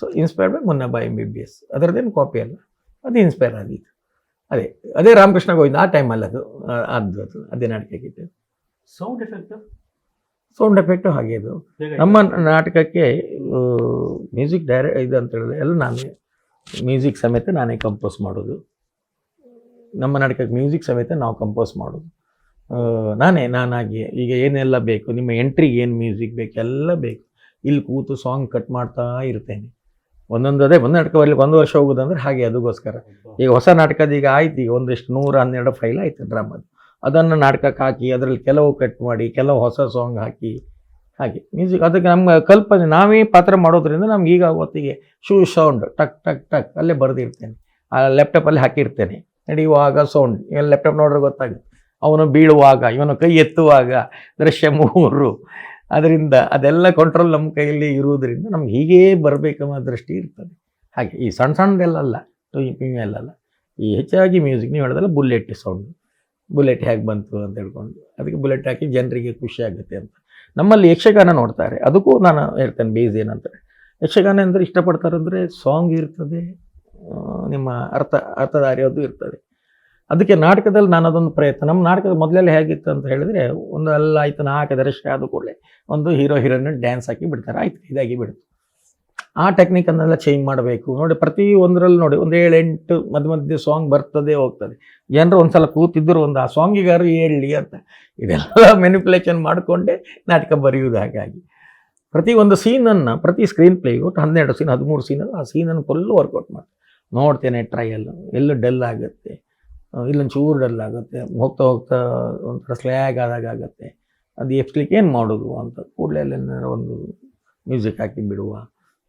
So inspired by Munna by M B B S ಅದರದ್ದೇನು copy ಅಲ್ಲ. ಅದು ಇನ್ಸ್ಪೈರ್ ಆಗಿತ್ತು. ಅದೇ ಅದೇ ರಾಮಕೃಷ್ಣ ಗೋವಿಂದ ಆ ಟೈಮಲ್ಲಿ ಅದು ಅದು ಅದು ಅದೇ ನಾಟಕಕ್ಕಿತ್ತು ಸೌಂಡ್ ಎಫೆಕ್ಟ್ ಸೌಂಡ್ ಎಫೆಕ್ಟು ಹಾಗೆ ಅದು. ನಮ್ಮ ನಾಟಕಕ್ಕೆ ಮ್ಯೂಸಿಕ್ ಡೈರೆ ಇದು ಅಂತ ಹೇಳಿದ್ರೆ ಎಲ್ಲ ನಾನೇ ಮ್ಯೂಸಿಕ್ ಸಮೇತ ನಾನೇ ಕಂಪೋಸ್ ಮಾಡೋದು. ನಮ್ಮ ನಾಟಕಕ್ಕೆ ಮ್ಯೂಸಿಕ್ ಸಮೇತ ನಾವು ಕಂಪೋಸ್ ಮಾಡೋದು. ನಾನೇ ನಾನಾಗಿ ಈಗ ಏನೆಲ್ಲ ಬೇಕು? ನಿಮ್ಮ ಎಂಟ್ರಿಗೆ ಏನು ಮ್ಯೂಸಿಕ್ ಬೇಕು? ಎಲ್ಲ ಬೇಕು. ಇಲ್ಲಿ ಕೂತು ಸಾಂಗ್ ಕಟ್ ಮಾಡ್ತಾ ಇರ್ತೇನೆ. ಒಂದೊಂದು ಅದೇ, ಒಂದು ನಾಟಕ ಬರ್ಲಿಕ್ಕೆ ಒಂದು ವರ್ಷ ಹೋಗೋದಂದ್ರೆ ಹಾಗೆ ಅದಕ್ಕೋಸ್ಕರ ಈಗ ಹೊಸ ನಾಟಕದ ಈಗ ಆಯ್ತು. ಈಗ ಒಂದಿಷ್ಟು ನೂರ ಹನ್ನೆರಡು ಫೈಲ್ ಆಯ್ತು ಡ್ರಾಮದು ಅದನ್ನು ನಾಟಕಕ್ಕೆ ಹಾಕಿ, ಅದರಲ್ಲಿ ಕೆಲವು ಕಟ್ ಮಾಡಿ, ಕೆಲವು ಹೊಸ ಸಾಂಗ್ ಹಾಕಿ, ಹಾಗೆ. ಮ್ಯೂಸಿಕ್ ಅದಕ್ಕೆ ನಮ್ಮ ಕಲ್ಪನೆ, ನಾವೇ ಪಾತ್ರ ಮಾಡೋದ್ರಿಂದ ನಮ್ಗೆ ಈಗ ಹೊತ್ತಿಗೆ ಶೂ ಸೌಂಡ್ ಟಕ್ ಟಕ್ ಟಕ್, ಅಲ್ಲೇ ಬರೆದಿರ್ತೇನೆ. ಆ ಲ್ಯಾಪ್ಟಾಪಲ್ಲಿ ಹಾಕಿರ್ತೇನೆ. ನಡೆಯುವಾಗ ಸೌಂಡ್ ಇವನು ಲ್ಯಾಪ್ಟಾಪ್ ನೋಡ್ರೆ ಗೊತ್ತಾಗುತ್ತೆ. ಅವನು ಬೀಳುವಾಗ, ಇವನು ಕೈ ಎತ್ತುವಾಗ, ದೃಶ್ಯ ಮೂರು. ಅದರಿಂದ ಅದೆಲ್ಲ ಕಂಟ್ರೋಲ್ ನಮ್ಮ ಕೈಯಲ್ಲಿ ಇರುವುದರಿಂದ ನಮ್ಗೆ ಹೀಗೇ ಬರಬೇಕೆಂಬ ದೃಷ್ಟಿ ಇರ್ತದೆ. ಹಾಗೆ ಈ ಸಣ್ಣ ಸಣ್ಣದೆಲ್ಲಲ್ಲ ಅಲ್ಲ, ಈ ಹೆಚ್ಚಾಗಿ ಮ್ಯೂಸಿಕ್ ನೀವು ಹೇಳಿದ್ರೆ ಬುಲೆಟ್ ಸೌಂಡ್ ಬುಲೆಟ್ ಹೇಗೆ ಬಂತು ಅಂತ ಹೇಳ್ಕೊಂಡು, ಅದಕ್ಕೆ ಬುಲೆಟ್ ಹಾಕಿ ಜನರಿಗೆ ಖುಷಿ ಆಗುತ್ತೆ ಅಂತ. ನಮ್ಮಲ್ಲಿ ಯಕ್ಷಗಾನ ನೋಡ್ತಾರೆ. ಅದಕ್ಕೂ ನಾನು ಹೇಳ್ತೇನೆ ಬೇಸ್ ಏನಂತಾರೆ. ಯಕ್ಷಗಾನ ಅಂದರೆ ಇಷ್ಟಪಡ್ತಾರೆ ಅಂದರೆ ಸಾಂಗ್ ಇರ್ತದೆ ನಿಮ್ಮ ಅರ್ಥ ಅರ್ಥಧಾರಿಯೋದು ಇರ್ತದೆ. ಅದಕ್ಕೆ ನಾಟಕದಲ್ಲಿ ನಾನು ಅದೊಂದು ಪ್ರಯತ್ನ. ನಮ್ಮ ನಾಟಕದ ಮೊದಲೆಲ್ಲ ಹೇಗಿತ್ತು ಅಂತ ಹೇಳಿದ್ರೆ, ಒಂದು ಎಲ್ಲ ಆಯ್ತು ನಾಲ್ಕು ದರ್ಶ ಆದ ಕೂಡಲೇ ಒಂದು ಹೀರೋ, ಹೀರೋಯಿನ್ ಡ್ಯಾನ್ಸ್ ಹಾಕಿ ಬಿಡ್ತಾರೆ. ಆಯ್ತು, ಇದಾಗಿ ಬಿಡ್ತು. ಆ ಟೆಕ್ನಿಕನ್ನೆಲ್ಲ ಚೇಂಜ್ ಮಾಡಬೇಕು. ನೋಡಿ, ಪ್ರತಿ ಒಂದರಲ್ಲಿ ನೋಡಿ, ಒಂದು ಏಳು, ಎಂಟು ಮಧ್ಯ ಮಧ್ಯೆ ಸಾಂಗ್ ಬರ್ತದೆ ಹೋಗ್ತದೆ. ಜನರು ಒಂದ್ಸಲ ಕೂತಿದ್ದರು ಒಂದು, ಆ ಸಾಂಗಿಗಾರು ಹೇಳಲಿ ಅಂತ ಇದೆಲ್ಲ ಮೆನಿಪ್ಯುಲೇಷನ್ ಮಾಡಿಕೊಂಡೆ ನಾಟಕ ಬರೆಯುವುದು ಹಾಗಾಗಿ. ಪ್ರತಿ ಒಂದು ಸೀನನ್ನು ಪ್ರತಿ ಸ್ಕ್ರೀನ್ ಪ್ಲೇ ಒಟ್ಟು ಹನ್ನೆರಡು ಸೀನ್ ಹದಿಮೂರು ಸೀನ್ ಆ ಸೀನನ್ನು ಫುಲ್ಲು ವರ್ಕೌಟ್ ಮಾಡಿ ನೋಡ್ತೇನೆ ಟ್ರಯಲ್ ಎಲ್ಲೂ ಡಲ್ ಆಗುತ್ತೆ. ಆ, ಇಲ್ಲೊಂದು ಚೂರು ಡಲ್ ಆಗುತ್ತೆ. ಹೋಗ್ತಾ ಹೋಗ್ತಾ ಒಂಥರ ಸ್ಲ್ಯಾಗ್ ಆದಾಗ ಆಗುತ್ತೆ. ಅದು ಎಪ್ಸ್ಲಿಕ್ಕೆ ಏನು ಮಾಡೋದು ಅಂತ ಕೂಡಲೇ ಒಂದು ಮ್ಯೂಸಿಕ್ ಹಾಕಿ ಬಿಡುವ.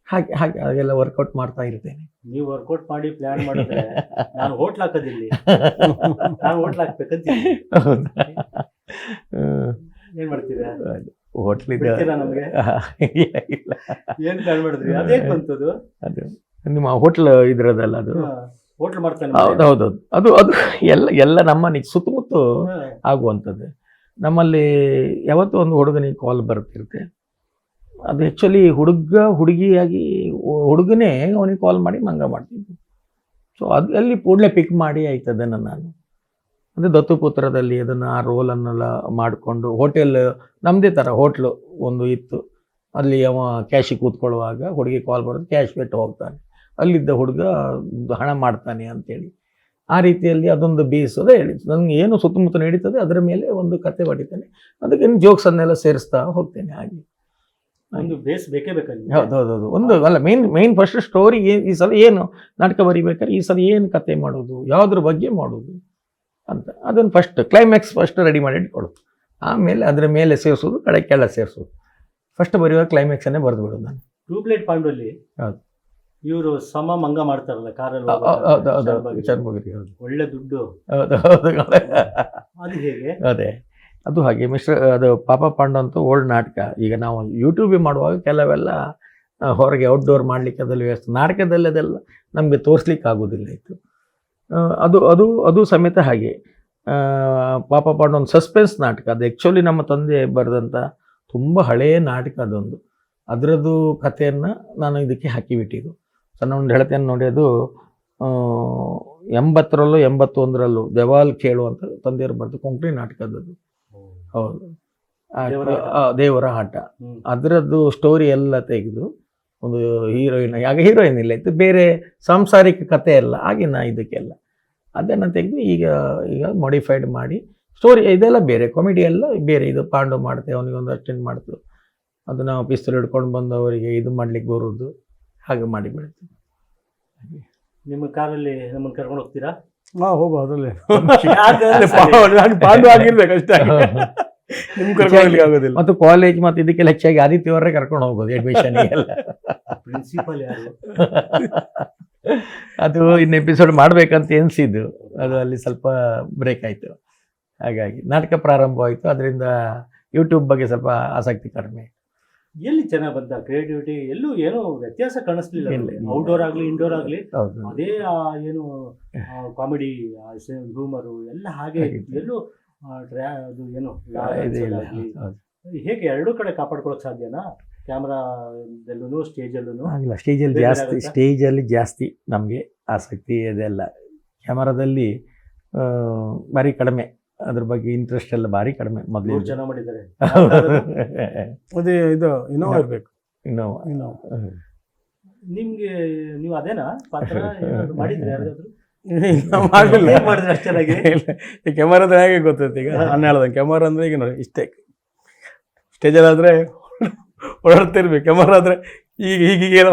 ಹಾಗೆ ಹಾಗೆ ಹಾಗೆಲ್ಲ ವರ್ಕೌಟ್ ಮಾಡ್ತಾ ಇರ್ತೇನೆ. ನೀವು ವರ್ಕೌಟ್ ಮಾಡಿ ಪ್ಲಾನ್ ಮಾಡಿದ್ರೆ ನಾನು ಹೋಟ್ಲ್ ಹಾಕೋದಿಲ್ಲ. ನಾನು ಹೋಟ್ಲ್ ಹಾಕ್ಬೇಕಂತೀನಿ ಹೌದಾ? ಏನ್ ಮಾಡ್ತೀರಾ? ಹೋಟ್ಲಿದ್ದ ಬಿಡ್ತೀರಾ ಏನು ಪ್ಲಾನ್ ಮಾಡಿದ್ರಿ? ಅದೇ ಬಂತದು? ಅದು ನಿಮ್ಮ ಹೋಟ್ಲ್ ಇದ್ರದಲ್ಲ ಅದು? ಹೋಟ್ಲ್ ಮಾಡ್ತಾನೆ ಹೌದು ಹೌದು ಅದು ಅದು ಎಲ್ಲ ಎಲ್ಲ ನಮ್ಮ ಸುತ್ತಮುತ್ತ. ಆಗುವಂಥದ್ದು. ನಮ್ಮಲ್ಲಿ ಯಾವತ್ತೂ ಒಂದು ಹುಡುಗನಿಗೆ ಕಾಲ್ ಬರ್ತಿರುತ್ತೆ. ಅದು ಆ್ಯಕ್ಚುಲಿ ಹುಡುಗ ಹುಡುಗಿಯಾಗಿ ಹುಡುಗನೇ ಅವನಿಗೆ ಕಾಲ್ ಮಾಡಿ ಮಂಗ ಮಾಡ್ತಿದ್ದೆ. ಸೊ ಅದು ಅಲ್ಲಿ ಕೂಡಲೇ ಪಿಕ್ ಮಾಡಿ ಆಯ್ತು ಅದನ್ನು ನಾನು. ಅಂದರೆ ದತ್ತುಪುತ್ರದಲ್ಲಿ ಅದನ್ನು ಆ ರೋಲನ್ನೆಲ್ಲ ಮಾಡಿಕೊಂಡು ಹೋಟೆಲ್ ನಮ್ಮದೇ ಥರ ಹೋಟ್ಲು ಒಂದು ಇತ್ತು. ಅಲ್ಲಿ ಅವ ಕ್ಯಾಶಿಗೆ ಕೂತ್ಕೊಳ್ಳುವಾಗ ಹುಡುಗಿ ಕಾಲ್ ಬರೋದು ಕ್ಯಾಶ್ ಬಿಟ್ಟು ಹೋಗ್ತಾನೆ. ಅಲ್ಲಿದ್ದ ಹುಡುಗ ಹಣ ಮಾಡ್ತಾನೆ ಅಂತೇಳಿ. ಆ ರೀತಿಯಲ್ಲಿ ಅದೊಂದು ಬೇಸ್ ಹೇಳಿತ್ತು ಹೇಳಿದ್ದು. ನನಗೆ ಏನು ಸುತ್ತಮುತ್ತ ನಡೀತದೆ ಅದರ ಮೇಲೆ ಒಂದು ಕತೆ ಬಡಿತೇನೆ. ಅದಕ್ಕೆ ಜೋಕ್ಸನ್ನೆಲ್ಲ ಸೇರಿಸ್ತಾ ಹೋಗ್ತೇನೆ ಹಾಗೆ. ಒಂದು ಬೇಸ್ ಬೇಕೇ ಬೇಕಾಗಿ ಹೌದು ಹೌದು ಹೌದು. ಒಂದು ಅಲ್ಲ ಮೇನ್ ಮೇನ್ ಫಸ್ಟ್ ಸ್ಟೋರಿ ಈ ಸಲ ಏನು ನಾಟಕ ಬರಿಬೇಕಾದ್ರೆ ಈ ಸಲ ಏನು ಕತೆ ಮಾಡೋದು ಯಾವುದ್ರ ಬಗ್ಗೆ ಮಾಡೋದು ಅಂತ. ಅದನ್ನು ಫಸ್ಟ್ ಕ್ಲೈಮ್ಯಾಕ್ಸ್ ಫಸ್ಟ್ ರೆಡಿ ಮಾಡಿ ಇಟ್ಕೊಳ್ಳೋದು. ಆಮೇಲೆ ಅದರ ಮೇಲೆ ಸೇರಿಸೋದು ಕಡೆ ಕೆಳ ಸೇರಿಸೋದು. ಫಸ್ಟ್ ಬರೆಯುವ ಕ್ಲೈಮ್ಯಾಕ್ಸನ್ನೇ ಬರೆದು ಬಿಡೋದು ನಾನು. ಟ್ಯೂಬ್ಲೈಟ್ ಪಾಂಡಲ್ಲಿ ಹೌದು. ಇವರು ಸಮ ಮಂಗ ಮಾಡ್ತಾರಲ್ಲ ಕಾರಲ್ಲಿ ಚರ್ಮಗಿರಿ ಹೌದು ಒಳ್ಳೆ ದುಡ್ಡು. ಹೌದು ಹೌದು ಅದು ಹೇಗೆ? ಅದೇ. ಅದು ಹಾಗೆ ಮಿಸ್ಟರ್ ಅದು ಪಾಪ ಪಾಂಡ ಅಂತೂ ಓಲ್ಡ್ ನಾಟಕ. ಈಗ ನಾವು ಯೂಟ್ಯೂಬ್ ಮಾಡುವಾಗ ಕೆಲವೆಲ್ಲ ಹೊರಗೆ ಔಟ್ಡೋರ್ ಮಾಡಲಿಕ್ಕೆ ಅದೆಲ್ಲ ವ್ಯವಸ್ಥೆ. ನಾಟಕದಲ್ಲಿ ಅದೆಲ್ಲ ನಮಗೆ ತೋರಿಸ್ಲಿಕ್ಕೆ ಆಗೋದಿಲ್ಲ ಇತ್ತು ಅದು ಅದು ಅದು ಸಮೇತ ಹಾಗೆ. ಪಾಪ ಪಾಂಡ ಒಂದು ಸಸ್ಪೆನ್ಸ್ ನಾಟಕ. ಅದು ಆ್ಯಕ್ಚುಲಿ ನಮ್ಮ ತಂದೆ ಬರೆದಂಥ ತುಂಬ ಹಳೆಯ ನಾಟಕ ಅದೊಂದು. ಅದರದ್ದು ಕಥೆಯನ್ನು ನಾನು ಇದಕ್ಕೆ ಹಾಕಿಬಿಟ್ಟಿದ್ದು. ಸಣ್ಣ ಒಂದು ಹೇಳ್ತೇನೆ ನೋಡಿ ಅದು ಎಂಬತ್ತರಲ್ಲೂ ಎಂಬತ್ತೊಂದರಲ್ಲೂ ದೆವಾಲ್ ಕೇಳು ಅಂತ ತಂದೆಯವರು ಬರೆದು ಕೊಂಕಣಿ ನಾಟಕದದ್ದು. ಹೌದು. ದೇವರ ಆಟ. ಅದರದ್ದು ಸ್ಟೋರಿ ಎಲ್ಲ ತೆಗೆದು ಒಂದು ಹೀರೋಯಿನ್ ಆಗ ಹೀರೋಯಿನ್ ಇಲ್ಲ ಇತ್ತು ಬೇರೆ ಸಾಂಸಾರಿಕ ಕಥೆ ಎಲ್ಲ ಆಗಿನ ಇದಕ್ಕೆಲ್ಲ. ಅದನ್ನು ತೆಗೆದು ಈಗ ಈಗ ಮಾಡಿಫೈಡ್ ಮಾಡಿ ಸ್ಟೋರಿ ಇದೆಲ್ಲ ಬೇರೆ ಕಾಮಿಡಿ ಎಲ್ಲ ಬೇರೆ ಇದು ಪಾಂಡು ಮಾಡ್ತೇವೆ ಅವನಿಗೆ ಒಂದು ಅಟೆಂಡ್ ಮಾಡ್ತು. ಅದನ್ನು ಪಿಸ್ತೂಲ್ ಹಿಡ್ಕೊಂಡು ಬಂದು ಅವರಿಗೆ ಇದು ಮಾಡ್ಲಿಕ್ಕೆ ಬರೋದು ಹಾಗೆ ಮಾಡಿ ಹಾಗೆ. ನಿಮ್ಮ ಕಾರಲ್ಲಿ ನಮ್ಮನ್ನು ಕರ್ಕೊಂಡು ಹೋಗ್ತೀರಾ? ಹಾ ಹೋಗು ಅದರಲ್ಲಿ. ನಾನು ಪಾಂಡು ಆಗಿರ್ಬೇಕು ಅಷ್ಟೇ. ನಿಮ್ ಕರ್ಕೊಂಡು ಆಗೋದಿಲ್ಲ. ಮತ್ತು ಕಾಲೇಜ್ ಮತ್ತು ಇದಕ್ಕೆಲ್ಲ ಹೆಚ್ಚಾಗಿ ಆದಿತ್ಯವರೇ ಕರ್ಕೊಂಡು ಹೋಗೋದು ಅಡ್ಮಿಷನ್ಗೆಲ್ಲ ಪ್ರಿನ್ಸಿಪಲ್ ಯಾರು? ಅದು ಇನ್ನು ಎಪಿಸೋಡ್ ಮಾಡಬೇಕಂತ ಎನಿಸಿದ್ದು. ಅದು ಅಲ್ಲಿ ಸ್ವಲ್ಪ ಬ್ರೇಕ್ ಆಯಿತು. ಹಾಗಾಗಿ ನಾಟಕ ಪ್ರಾರಂಭವಾಯಿತು. ಅದರಿಂದ ಯೂಟ್ಯೂಬ್ ಬಗ್ಗೆ ಸ್ವಲ್ಪ ಆಸಕ್ತಿ ಕಡಿಮೆ. ಎಲ್ಲಿ ಚೆನ್ನಾಗಿ ಬಂತ ಕ್ರಿಯೇಟಿವಿಟಿ ಎಲ್ಲೂ ಏನೋ ವ್ಯತ್ಯಾಸ ಕಾಣಿಸ್ಲಿಲ್ಲ. ಔಟ್ಡೋರ್ ಆಗಲಿ ಇಂಡೋರ್ ಆಗಲಿ ಅದೇ ಏನು ಕಾಮಿಡಿ ರೂಮರು ಎಲ್ಲ ಹಾಗೆ. ಎಲ್ಲೂ ಟ್ರ್ಯಾ- ಅದು ಏನು ಹೇಗೆ ಎರಡೂ ಕಡೆ ಕಾಪಾಡ್ಕೊಳಕ್ ಸಾಧ್ಯನಾ? ಕ್ಯಾಮ್ರಾದಲ್ಲೂ ಸ್ಟೇಜಲ್ಲೂ ಆಗಿಲ್ಲ ಸ್ಟೇಜಲ್ಲಿ ಜಾಸ್ತಿ? ಸ್ಟೇಜಲ್ಲಿ ಜಾಸ್ತಿ ನಮಗೆ ಆಸಕ್ತಿ ಇದೆಲ್ಲ ಕ್ಯಾಮರಾದಲ್ಲಿ ಭಾರಿ ಕಡಿಮೆ. ಅದ್ರ ಬಗ್ಗೆ ಇಂಟ್ರೆಸ್ಟ್ ಎಲ್ಲ ಭಾರಿ ಕಡಿಮೆ ಮೊದಲು ಜನ ಮಾಡಿದ್ದಾರೆ. ಅದೇ ಇದು ಇನ್ನೋವಾ ಇರಬೇಕು. ಇನ್ನು ಇನ್ನೋವಾ ನಿಮ್ಗೆ ನೀವು ಅದೇನಾ ಪಾತ್ರ ಏನಾದ್ರು ಮಾಡಿದ್ರೆ ಯಾರಿಗಾದ್ರು ಇಲ್ಲ, ಮಾಡಿಲ್ಲ. ಮಾಡಿದ್ರೆ ಅಷ್ಟ್ ಚೆನ್ನಾಗಿ ಕ್ಯಾಮರಾ ಅಂದ್ರೆ ಹೇಗೆ ಗೊತ್ತೈತೆ ಈಗ? ನಾನು ಹೇಳ್ದಂಗೆ ಕ್ಯಾಮರಾ ಅಂದ್ರೆ ಈಗ ನೋಡಿ ಇಷ್ಟೇ. ಸ್ಟೇಜಲ್ಲಿ ಆದ್ರೆ ಓಡಾಡ್ತಿರ್ಬೇಕು ಕ್ಯಾಮರಾ ಆದ್ರೆ ಈಗ ಈಗ ಏನೋ